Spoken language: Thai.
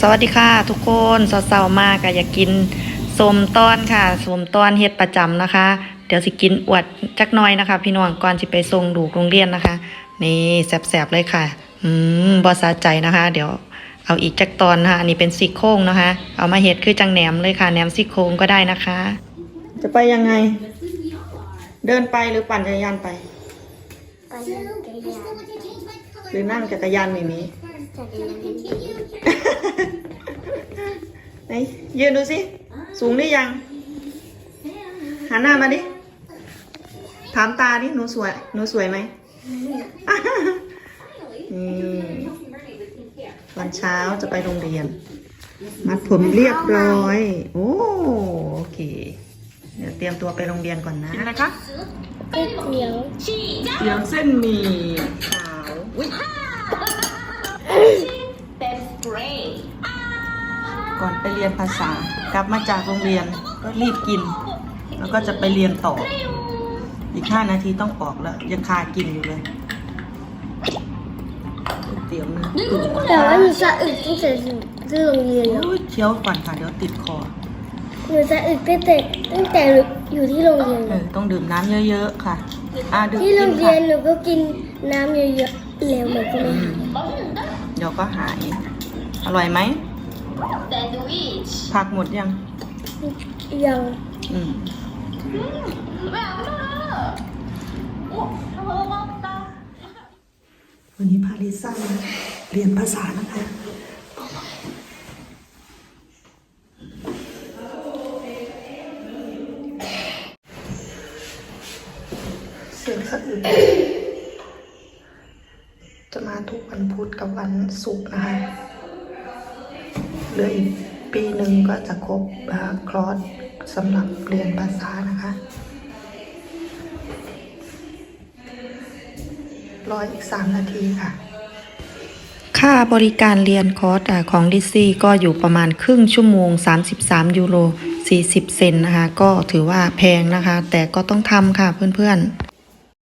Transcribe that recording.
สวัสดีค่ะทุกคนเศร้าๆมากก็อยากกินสมต้อนค่ะสมต้อนเฮ็ดประจำนะคะ เดี๋ยวสิกินอวดจักหน้อยนะคะ พี่น้องก่อนสิไปส่งดูกโรงเรียนนะคะ นี่แสบๆเลยค่ะ อืมบอสาใจนะคะ เดี๋ยวเอาอีกจักตอนนะคะอันนี้เป็นซี่โครงนะคะ เอามาเฮ็ดคือจังแหนมเลยค่ะแหนมซี่โครงก็ได้นะคะ จะไปยังไง เดินไปหรือปั่นจักรยานไปไปจักรยานหรือนั่งจักรยานไม่มีจักรยาน ไหนยืนดูสิ สูงหรือยัง หันหน้ามาดิ ถามตาดิ หนูสวย หนูสวยไหมนี่วันเช้าจะไปโรงเรียน มัดผมเรียบร้อย โอ้โอเค เดี๋ยวเตรียมตัวไปโรงเรียนก่อนนะนะคะก๋วยเตี๋ยวเดี๋ยวเส้นหมี่ขาว ก่อนไปเรียนภาษากลับมาจากโรงเรียนก็รีบกิน แล้วก็จะไปเรียนต่อ อีกห้านาทีต้องออกแล้ว ยังคากินอยู่เลยก๋วยเตี๋ยวเนื้อตุ๋นแต่ว่าหนูจะอึตั้งแต่ที่โรงเรียนแล้วโอ้ยเคี้ยวก่อนค่ะเดี๋ยวติดคอหนูจะอึตั้งแต่ตั้งแต่อยู่ที่โรงเรียนเออต้องดื่มน้ำเยอะๆค่ะอ่าดื่มที่โรกินงเรีค่ะยนหนูก็กินน้ำเยอะๆแล้วมันก็ไม่อืมหายเดี๋ยวก็หาย อร่อยไหม ผักหมดยัง ยังอืมวันนี้พาลิซ่ามาเรียนภาษานะคะเสียงสะอึกจะมาทุกวันพุธกับวันศุกร์นะคะเห ลืออีกปีหนึ่งก็จะครบคลอสสำหรับเรียนภาษานะคะรออีกสามนาทีค่ะ ค่าบริการเรียนคอร์สของดิซี่ก็อยู่ประมาณครึ่งชั่วโมง 33 ยูโร 40 เซนนะคะ ก็ถือว่าแพงนะคะ แต่ก็ต้องทำค่ะเพื่อนๆ